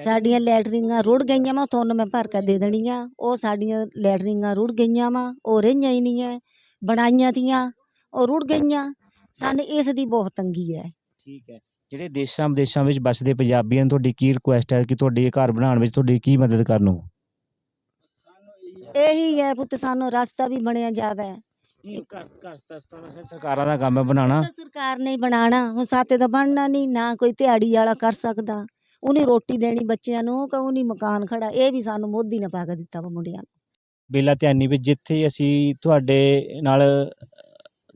ਸਾਡੀਆਂ ਲੈਟਰਿੰਗਾਂ ਰੁੜ ਗਈਆਂ ਵਾ ਤੁਹਾਨੂੰ ਮੈਂ ਭਰ ਕੇ ਦੇ ਦੇਣੀਆਂ। ਉਹ ਸਾਡੀਆਂ ਲੈਟਰਿੰਗਾਂ ਰੁੜ ਗਈਆਂ ਵਾ ਉਹ ਰਹੀਆਂ ਹੀ ਨਹੀਂ ਹੈ ਬਣਾਈਆਂ ਤੀਆਂ ਉਹ ਰੁੜ ਗਈਆਂ। ਸਾਨੂੰ ਇਸ ਦੀ ਬਹੁਤ ਤੰਗੀ ਹੈ ਠੀਕ ਹੈ ਜਿਹੜੇ ਦੇਸ਼ਾਂ ਵਿਦੇਸ਼ਾਂ ਵਿੱਚ ਵੱਸਦੇ ਪੰਜਾਬੀਆਂ ਨੂੰ ਤੁਹਾਡੀ ਕੀ ਰਿਕੁਐਸਟ ਹੈ ਕਿ ਤੁਹਾਡੇ ਘਰ ਬਣਾਉਣ ਵਿੱਚ ਤੁਹਾਡੀ ਕੀ ਮਦਦ ਕਰਨ ਨੂੰ? ਇਹੀ ਹੈ ਪੁੱਤ ਸਾਨੂੰ ਰਸਤਾ ਵੀ ਬਣਿਆ ਜਾਵੇ। ਸਰਕਾਰਾਂ ਦਾ ਕੰਮ ਹੈ ਬਣਾਉਣਾ। ਸਰਕਾਰ ਨੇ ਹੀ ਬਣਾਉਣਾ ਹੁਣ ਸਾਤੇ ਤਾਂ ਬਣਨਾ ਨਹੀਂ ਨਾ ਕੋਈ ਦਿਹਾੜੀ ਵਾਲਾ ਕਰ ਸਕਦਾ। ਉਹਨੇ ਰੋਟੀ ਦੇਣੀ ਬੱਚਿਆਂ ਨੂੰ ਕਿ ਉਹਨੇ ਮਕਾਨ ਖੜਾ ਇਹ ਵੀ ਸਾਨੂੰ ਮੋਦੀ ਨੇ ਪਾ ਕੇ ਦਿੱਤਾ ਵਾ ਮੁੰਡਿਆਂ ਨੂੰ। ਬੇਲਾ ਧਿਆਨੀ ਵਿੱਚ ਜਿੱਥੇ ਅਸੀਂ ਤੁਹਾਡੇ ਨਾਲ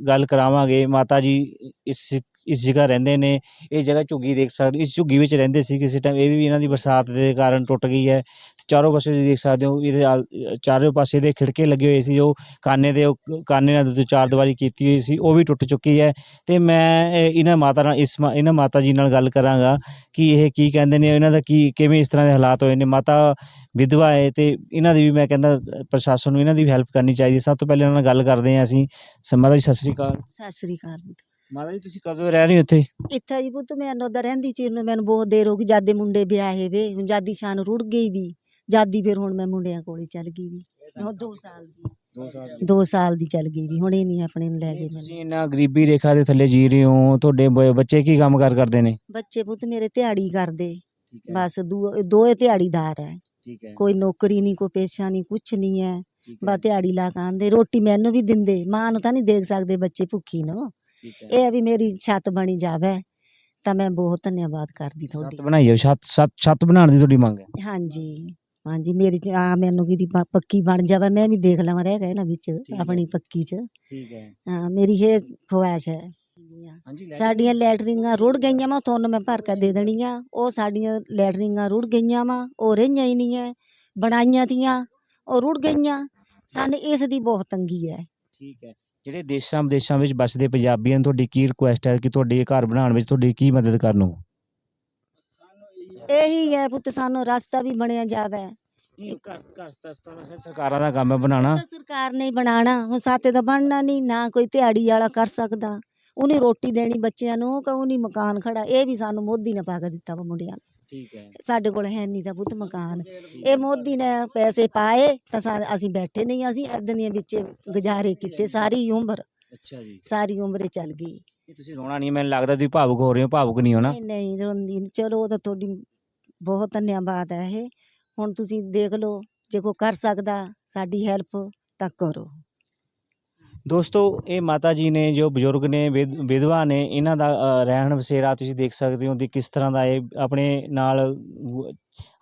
ਗੱਲ ਕਰਾਵਾਂਗੇ, ਮਾਤਾ ਜੀ ਇਸ ਇਸ ਜਗ੍ਹਾ ਰਹਿੰਦੇ ਨੇ, ਇਹ ਜਗ੍ਹਾ ਝੁੱਗੀ ਦੇਖ ਸਕਦੇ, ਇਸ ਝੁੱਗੀ ਵਿੱਚ ਰਹਿੰਦੇ ਸੀ ਕਿਸੇ ਟਾਈਮ ਇਹ ਵੀ ਇਹਨਾਂ ਦੀ ਬਰਸਾਤ ਦੇ ਕਾਰਨ ਟੁੱਟ ਗਈ ਹੈ। ਚਾਰੋਂ ਪਾਸੇ ਤੁਸੀਂ ਦੇਖ ਸਕਦੇ ਹੋ, ਇਹਦੇ ਆਲ- ਚਾਰੋਂ ਪਾਸੇ ਦੇ ਖਿੜਕੇ ਲੱਗੇ ਹੋਏ ਸੀ, ਉਹ ਕਾਨੇ ਦੇ, ਉਹ ਕਾਨੇ ਨਾਲ ਦੋ ਚਾਰ ਦੀਵਾਰੀ ਕੀਤੀ ਹੋਈ ਸੀ, ਉਹ ਵੀ ਟੁੱਟ ਚੁੱਕੀ ਹੈ। ਅਤੇ ਮੈਂ ਇਹਨਾਂ ਮਾਤਾ ਨਾਲ, ਇਸ ਮਾ- ਇਹਨਾਂ ਮਾਤਾ ਜੀ ਨਾਲ ਗੱਲ ਕਰਾਂਗਾ ਕਿ ਇਹ ਕੀ ਕਹਿੰਦੇ ਨੇ, ਇਹਨਾਂ ਦਾ ਕੀ, ਕਿਵੇਂ ਇਸ ਤਰ੍ਹਾਂ ਦੇ ਹਾਲਾਤ ਹੋਏ ਨੇ। ਮਾਤਾ ਵਿਧਵਾ ਹੈ ਅਤੇ ਇਹਨਾਂ ਦੀ ਵੀ ਮੈਂ ਕਹਿੰਦਾ, ਪ੍ਰਸ਼ਾਸਨ ਨੂੰ ਇਹਨਾਂ ਦੀ ਵੀ ਹੈਲਪ ਕਰਨੀ ਚਾਹੀਦੀ ਹੈ। ਸਭ ਤੋਂ ਪਹਿਲੇ ਇਹਨਾਂ ਨਾਲ ਗੱਲ ਕਰਦੇ ਹਾਂ ਅਸੀਂ। ਸ- ਮਾਤਾ ਜੀ, ਸਤਿ ਸ੍ਰੀ ਅਕਾਲ। ਸਤਿ ਸ੍ਰੀ ਅਕਾਲ। ਮਾਤਾ ਜੀ ਤੁਸੀਂ ਕਦੋਂ ਰਹਿ ਰਹੇ ਹੋ ਇੱਥੇ? ਇੱਥੇ ਜੀ ਪੁੱਤ ਮੈਂ ਉਹਦਾ ਰਹਿੰਦੀ ਚੀਰ ਨੂੰ ਮੈਨੂੰ ਬਹੁਤ ਦੇਰ ਹੋ ਗਈ ਜਾਦੇ ਮੁੰਡੇ ਵਿਆਹੇ ਵੇ ਹੁਣ ਜਾਦੀ ਸ਼ਾਨ ਰੁੜ ਗਈ ਵੀ ਜਾਦੀ ਫਿਰ ਹੁਣ ਮੈਂ ਮੁੰਡਿਆਂ ਕੋਲੇ ਚੱਲ ਗਈ ਵੀ ਉਹ 2 ਸਾਲ ਦੀ। 2 ਸਾਲ 2 ਸਾਲ ਦੀ ਚੱਲ ਗਈ ਵੀ ਹੁਣ ਇਹ ਨਹੀਂ ਆਪਣੇ ਨੂੰ ਲੈ ਗਏ ਮੈਨੂੰ। ਤੁਸੀਂ ਇਹਨਾਂ ਗਰੀਬੀ ਰੇਖਾ ਦੇ ਥੱਲੇ ਜੀ ਰਹੇ ਹੋ ਤੁਹਾਡੇ ਬ- ਬੱਚੇ ਕੀ ਕੰਮ ਕਾਰ ਕਰਦੇ ਨੇ? ਬੱਚੇ ਪੁੱਤ ਮੇਰੇ ਦਿਹਾੜੀ ਕਰਦੇ ਠੀਕ ਬਸ ਦੋ ਦੋਏ ਦਿਹਾੜੀਦਾਰ ਹੈ। ਠੀਕ ਹੈ। ਕੋਈ ਨੌਕਰੀ ਨਹੀਂ ਕੋਈ ਪੇਸ਼ਾ ਨਹੀਂ ਕੁਛ ਨਹੀਂ ਹੈ। ਬਸ ਦਿਹਾੜੀ ਲਾ ਕੇ ਆਂਦੇ ਰੋਟੀ ਮੈਨੂੰ ਵੀ ਦਿੰਦੇ ਮਾਂ ਨੂੰ ਤਾਂ ਨਹੀਂ ਦੇਖ ਸਕਦੇ ਬੱਚੇ ਭੁੱਖੀ ਨੂੰ। ਹੈ। ਇਹ ਵੀ ਮੇਰੀ ਛੱਤ ਬਣੀ ਜਾਵੇ ਤਾਂ ਮੈਂ ਬਹੁਤ ਧੰਨਵਾਦ ਕਰਦੀ ਤੁਹਾਡੀ। ਛੱਤ ਬਣਾਈ ਹੈ ਛੱਤ ਛੱਤ ਛੱਤ ਬਣਾਉਣ ਦੀ ਤੁਹਾਡੀ ਮੰਗ ਹੈ। ਹਾਂਜੀ ਹਾਂਜੀ ਮੇਰੀ ਆ ਮੈਨੂੰ ਕਿਦੀ ਪੱਕੀ ਬਣ ਜਾਵੇ ਮੈਂ ਵੀ ਦੇਖ ਲਵਾਂ ਰਹਿ ਗਏ ਨਾ ਵਿੱਚ ਹੈ। ਆਪਣੀ ਪੱਕੀ ਚ। ਠੀਕ ਹੈ। ਹਾਂ ਮੇਰੀ ਇਹ ਖਵਾਇਸ਼ ਹੈ। ਹਾਂਜੀ ਸਾਡੀਆਂ ਲੈਟਰਿੰਗਾਂ ਰੁੜ ਗਈਆਂ ਵਾ ਤੁਹਾਨੂੰ ਮੈਂ ਭਰ ਕੇ ਦੇ ਦੇਣੀਆਂ। ਉਹ ਸਾਡੀਆਂ ਲੈਟਰਿੰਗਾਂ ਰੁੜ ਗਈਆਂ ਵਾ ਉਹ ਰਹੀਆਂ ਹੀ ਨਹੀਂ ਹੈ ਬਣਾਈਆਂ ਤੀਆਂ ਉਹ ਰੁੜ ਗਈਆਂ। ਸਾਨੂੰ ਇਸ ਦੀ ਬਹੁਤ ਤੰਗੀ ਹੈ। ਠੀਕ ਹੈ। ਜਿਹੜੇ ਦੇਸ਼ਾਂ ਵਿਦੇਸ਼ਾਂ ਵਿੱਚ ਵੱਸਦੇ ਪੰਜਾਬੀਆਂ ਨੂੰ ਤੁਹਾਡੀ ਕੀ ਰਿਕੁਐਸਟ ਹੈ ਕਿ ਤੁਹਾਡੇ ਘਰ ਬਣਾਉਣ ਵਿੱਚ ਤੁਹਾਡੀ ਕੀ ਮਦਦ ਕਰਨ ਨੂੰ? ਇਹੀ ਹੈ ਪੁੱਤ ਸਾਨੂੰ ਰਸਤਾ ਵੀ ਬਣਿਆ ਜਾਵੇ। ਸਰਕਾਰਾਂ ਦਾ ਕੰਮ ਹੈ ਬਣਾਉਣਾ। ਸਰਕਾਰ ਨੇ ਹੀ ਬਣਾਉਣਾ। ਹੁਣ ਸਾਤੇ ਤਾਂ ਬਣਨਾ ਨਹੀਂ ਨਾ ਕੋਈ ਦਿਹਾੜੀ ਵਾਲਾ ਕਰ ਸਕਦਾ। ਉਹਨੇ ਰੋਟੀ ਦੇਣੀ ਬੱਚਿਆਂ ਨੂੰ ਕਿ ਉਹਨੇ ਮਕਾਨ ਖੜਾ ਇਹ ਵੀ ਸਾਨੂੰ ਮੋਦੀ ਨੇ ਪਾ ਕੇ ਦਿੱਤਾ ਵਾ ਮੁੰਡਿਆਂ ਨੂੰ। ਠੀਕ ਹੈ। ਸਾਡੇ ਕੋਲ ਹੈ ਨਹੀਂ ਤਾਂ ਪੁੱਤ ਮਕਾਨ। ਇਹ ਮੋਦੀ ਨੇ ਪੈਸੇ ਪਾਏ ਤਾਂ ਸਾ- ਅਸੀਂ ਬੈਠੇ ਨਹੀਂ ਅਸੀਂ ਏਦਾਂ ਦੀਆਂ ਵਿੱਚ ਗੁਜ਼ਾਰੇ ਕੀਤੇ ਸਾਰੀ ਉਮਰ। ਅੱਛਾ ਜੀ। ਸਾਰੀ ਉਮਰ ਚੱਲ ਗਈ। ਇਹ ਤੁਸੀਂ ਰੋਣਾ ਨਹੀਂ ਮੈਨੂੰ ਲੱਗਦਾ ਤੁਸੀਂ ਭਾਵੁਕ ਹੋ ਰਹੇ ਹੋ ਭਾਵੁਕ ਨਹੀਂ ਹੋ ਨਾ। ਨਹੀਂ ਨਹੀਂ ਰੋਂਦੀ ਨੀ। ਚਲੋ ਉਹ ਤਾਂ ਤੁਹਾਡੀ ਬਹੁਤ ਧੰਨਵਾਦ ਹੈ ਇਹ। ਹੁਣ ਤੁਸੀਂ ਦੇਖ ਲਓ ਜੇ ਕੋਈ ਕਰ ਸਕਦਾ ਸਾਡੀ ਹੈਲਪ ਤਾਂ ਕਰੋ। ਦੋਸਤੋ ਇਹ ਮਾਤਾ ਜੀ ਨੇ ਜੋ ਬਜ਼ੁਰਗ ਨੇ ਵਿਧ- ਵਿਧਵਾ ਨੇ ਇਹਨਾਂ ਦਾ ਅ, ਰਹਿਣ ਵਸੇਰਾ ਤੁਸੀਂ ਦੇਖ ਸਕਦੇ ਹੋ ਕਿ ਕਿਸ ਤਰ੍ਹਾਂ ਦਾ ਇਹ ਆਪਣੇ ਨਾਲ ਵ-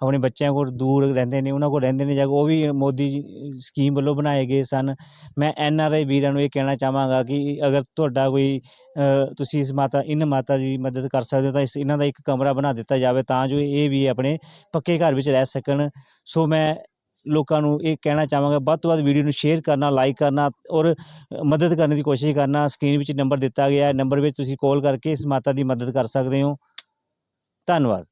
ਆਪਣੇ ਬੱਚਿਆਂ ਕੋਲ ਦੂਰ ਰਹਿੰਦੇ ਨੇ ਉਹਨਾਂ ਕੋਲ ਰਹਿੰਦੇ ਨੇ ਜਾਂ ਉਹ ਵੀ ਮੋਦੀ ਜੀ ਸਕੀਮ ਵੱਲੋਂ ਬਣਾਏ ਗਏ ਸਨ। ਮੈਂ ਐਨ ਆਰ ਆਈ ਵੀਰਾਂ ਨੂੰ ਇਹ ਕਹਿਣਾ ਚਾਹਾਂਗਾ ਕਿ ਅਗਰ ਤੁਹਾਡਾ ਕੋਈ ਅ, ਤੁਸੀਂ ਇਸ ਮਾਤਾ ਇਨ ਮਾਤਾ ਜੀ ਦੀ ਮਦਦ ਕਰ ਸਕਦੇ ਹੋ ਤਾਂ ਇਸ ਇਹਨਾਂ ਦਾ ਇੱਕ ਕਮਰਾ ਬਣਾ ਦਿੱਤਾ ਜਾਵੇ ਤਾਂ ਜੋ ਇਹ ਵੀ ਆਪਣੇ ਪੱਕੇ ਘਰ ਵਿੱਚ ਰਹਿ ਸਕਣ। ਸੋ ਮੈਂ ਲੋਕਾਂ ਨੂੰ ਇਹ ਕਹਿਣਾ ਚਾਹਾਂਗਾ, ਵੱਧ ਤੋਂ ਵੱਧ ਵੀਡੀਓ ਨੂੰ ਸ਼ੇਅਰ ਕਰਨਾ ਲਾਈਕ ਕਰਨਾ ਔਰ ਮਦਦ ਕਰਨ ਦੀ ਕੋਸ਼ਿਸ਼ ਕਰਨਾ। ਸਕਰੀਨ ਵਿੱਚ ਨੰਬਰ ਦਿੱਤਾ ਗਿਆ ਹੈ ਨੰਬਰ ਵਿੱਚ ਤੁਸੀਂ ਕਾਲ ਕਰਕੇ ਇਸ ਮਾਤਾ ਦੀ ਮਦਦ ਕਰ ਸਕਦੇ ਹੋ। ਧੰਨਵਾਦ।